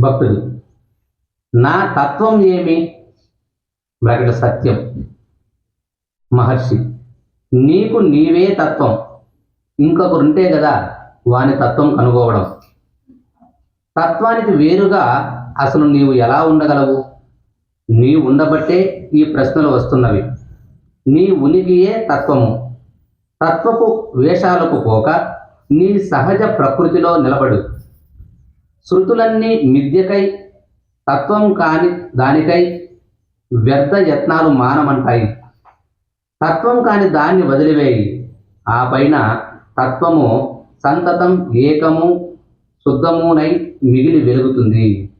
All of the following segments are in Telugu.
భక్తుడు నా తత్వం ఏమి? బ్రాకెట్ సత్యం. మహర్షి నీకు నీవే తత్వం. ఇంకొకరు ఉంటే కదా వాని తత్వం కనుగోవడం. తత్వానికి వేరుగా అసలు నీవు ఎలా ఉండగలవు? నీ ఉండబట్టే ఈ ప్రశ్నలు వస్తున్నవి. నీ ఉనికియే తత్వము. తత్వపు వేషాలకు పోక నీ సహజ ప్రకృతిలో నిలబడు. శృతులన్నీ మిథ్యకై తత్వం కాని దానికై వ్యర్థ యత్నాలు మానమంటాయి. తత్వం కాని దాన్ని వదిలివేయి. ఆ పైన తత్వము సంతతం ఏకము శుద్ధమునై మిగిలి వెలుగుతుంది.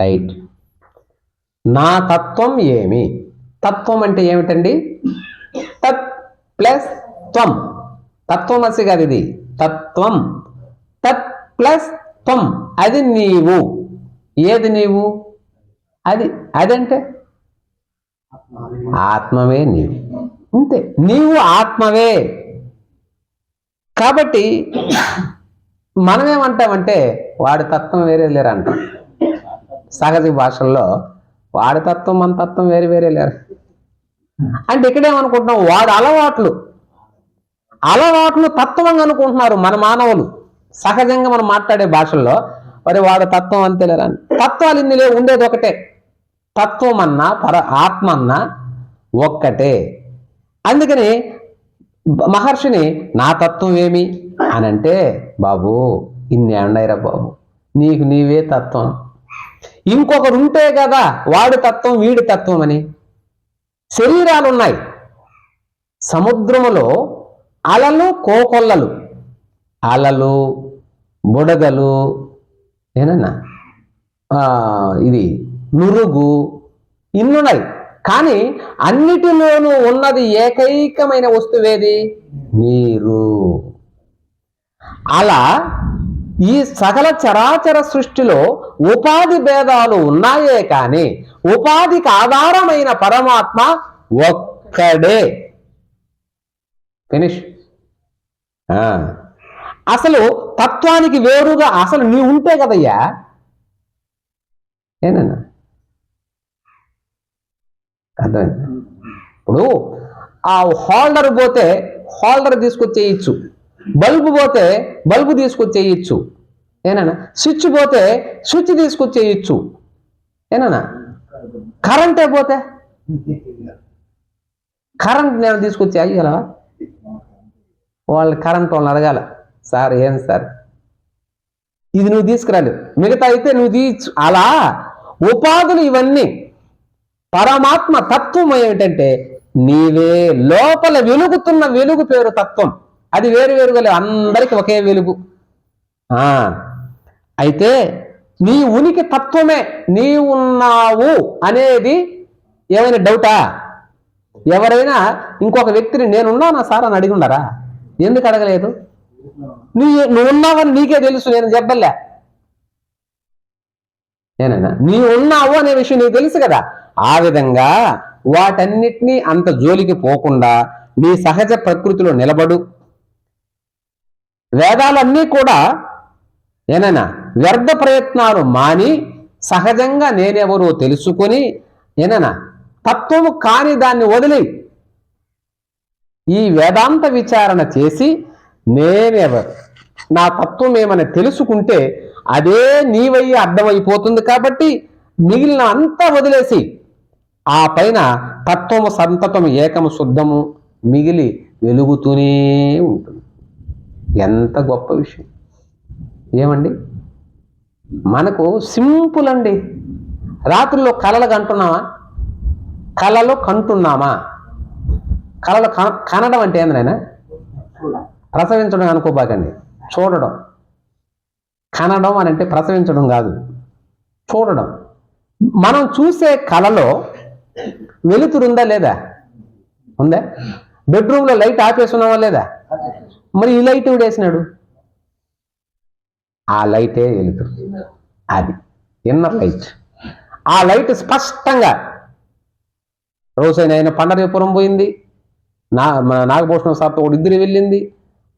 రైట్ నా తత్వం ఏమి? తత్వం అంటే ఏమిటండి? తత్ ప్లస్ త్వం. తత్వమసి కాదు ఇది తత్వం. తత్ ప్లస్ త్వం అది నీవు. ఏది నీవు? అది అదంటే? ఆత్మవే నీవు. అంతే నీవు ఆత్మవే. కాబట్టి మనమేమంటామంటే వాడి తత్వం వేరే లేరు అంటాం సహజ భాషల్లో వాడి తత్వం మన తత్వం వేరే వేరే లేరు. అంటే ఇక్కడేమనుకుంటున్నాం? వాడు అలవాట్లు. అలవాట్లు తత్వం అనుకుంటున్నారు మన మానవులు. సహజంగా మనం మాట్లాడే భాషల్లో మరి వాడు తత్వం అంతేలేరా? తత్వాలు ఇన్ని లేవు ఉండేది ఒకటే. తత్వం అన్నా పర ఆత్మ అన్నా ఒక్కటే. అందుకని మహర్షిని నా తత్వం ఏమి? అని అంటే బాబు ఇన్ని అండైరా బాబు? నీకు నీవే తత్వం. ఇంకొకరు ఉంటే కదా వాడి తత్వం వీడి తత్వం అని. శరీరాలు ఉన్నాయి సముద్రములో అలలు కోకొల్లలు. అలలు బుడగలు ఏనన్నా ఇది నురుగు ఇన్నున్నాయి. కానీ అన్నిటిలోనూ ఉన్నది ఏకైకమైన వస్తువేది నీరు. అలా ఈ సకల చరాచర సృష్టిలో ఉపాధి భేదాలు ఉన్నాయే కానీ ఉపాధికి ఆధారమైన పరమాత్మ ఒక్కడే. ఫినిష్. అసలు తత్వానికి వేరుగా అసలు నీ ఉంటే కదయ్యా? ఏనన్నా? అర్థమైంది? ఇప్పుడు ఆ హోల్డర్ పోతే హోల్డర్ తీసుకొచ్చేయచ్చు. బల్బు పోతే బల్బు తీసుకొచ్చేయచ్చు. ఏనా స్విచ్ పోతే స్విచ్ తీసుకొచ్చేయచ్చు. ఏనా కరెంటే పోతే? కరెంట్ నేను తీసుకొచ్చి అయ్యగలవా వాళ్ళు కరెంట్ వాళ్ళని అడగాల. సార్ ఏం సార్? ఇది నువ్వు తీసుకురాలేదు. మిగతా అయితే నువ్వు తీయచ్చు అలా ఉపాధులు ఇవన్నీ పరమాత్మ తత్వం ఏమిటంటే నీవే లోపల వెలుగుతున్న వెలుగు పేరు తత్వం. అది వేరు వేరుగా లేవు. అందరికి ఒకే వెలుగు. అయితే నీ ఉనికి తత్వమే నీ ఉన్నావు అనేది ఏమైనా డౌటా? ఎవరైనా ఇంకొక వ్యక్తిని నేనున్నానా సార్ అని అడిగి ఉండరా? ఎందుకు అడగలేదు? నీ నువ్వు ఉన్నావని నీకే తెలుసు నేను చెప్పలే. ఏనైనా నీ ఉన్నావు అనే విషయం నీకు తెలుసు కదా. ఆ విధంగా వాటన్నిటినీ అంత జోలికి పోకుండా నీ సహజ ప్రకృతిలో నిలబడు. వేదాలన్నీ కూడా ఏనైనా వ్యర్థ ప్రయత్నాలు మాని సహజంగా నేనెవరో తెలుసుకొని ఏనైనా తత్వము కాని దాన్ని వదిలి ఈ వేదాంత విచారణ చేసి నేనెవరు? నా తత్వం ఏమని తెలుసుకుంటే అదే నీవయ్యి అర్థమైపోతుంది కాబట్టి మిగిలిన అంతా వదిలేసి ఆ పైన తత్వము సంతతము ఏకము శుద్ధము మిగిలి వెలుగుతూనే ఉంటుంది. ఎంత గొప్ప విషయం. ఏమండి? మనకు సింపుల్ అండి. రాత్రుల్లో కలలు కంటున్నామా? కళలు కంటున్నామా? కళలు కన కనడం అంటే ఏందనైనా ప్రసవించడం అనుకోబాకండి. చూడడం. కనడం అని అంటే ప్రసవించడం కాదు. చూడడం. మనం చూసే కళలో వెలుతురుందా లేదా? ఉందా? బెడ్రూమ్లో లైట్ ఆపేసున్నావా లేదా? మరి ఈ లైట్ వేసినాడు? ఆ లైటే వెలుతురు. అది ఇన్నర్ లైట్. ఆ లైట్ స్పష్టంగా రోజైన ఆయన పండరీపురం పోయింది. నా నాగభూషణం సార్తో ఒక ఇద్దరు వెళ్ళింది.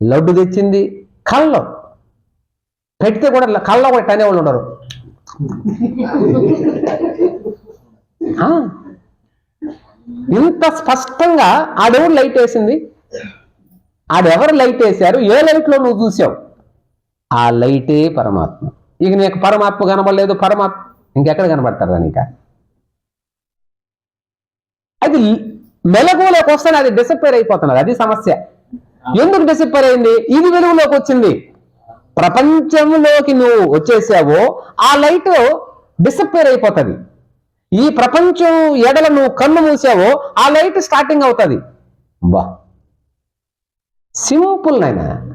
లడ్డు తెచ్చింది కళ్ళ. పెడితే కూడా కళ్ళలో కూడా అనేవాళ్ళు ఉండరు. ఆ. ఇంత స్పష్టంగా ఆడెవరు లైట్ వేసింది? ఆడెవరు లైట్ వేశారు? ఏ లైట్లో నువ్వు చూసావు? ఆ లైటే పరమాత్మ. ఇక నీకు పరమాత్మ కనబడలేదు పరమాత్మ ఇంకెక్కడ కనబడతారు నీక అది మెలకువలోకి వస్తేనే అది డిసప్పేర్ అయిపోతున్నది అది సమస్య. ఎందుకు డిసప్పేర్ అయింది? ఇది వెలుగులోకి వచ్చింది. ప్రపంచంలోకి నువ్వు వచ్చేసావో ఆ లైట్ డిసప్పేర్ అయిపోతుంది. ఈ ప్రపంచం ఎడల నువ్వు కన్ను మూసావో ఆ లైట్ స్టార్టింగ్ అవుతుంది. బా. సింపుల్ నాయన.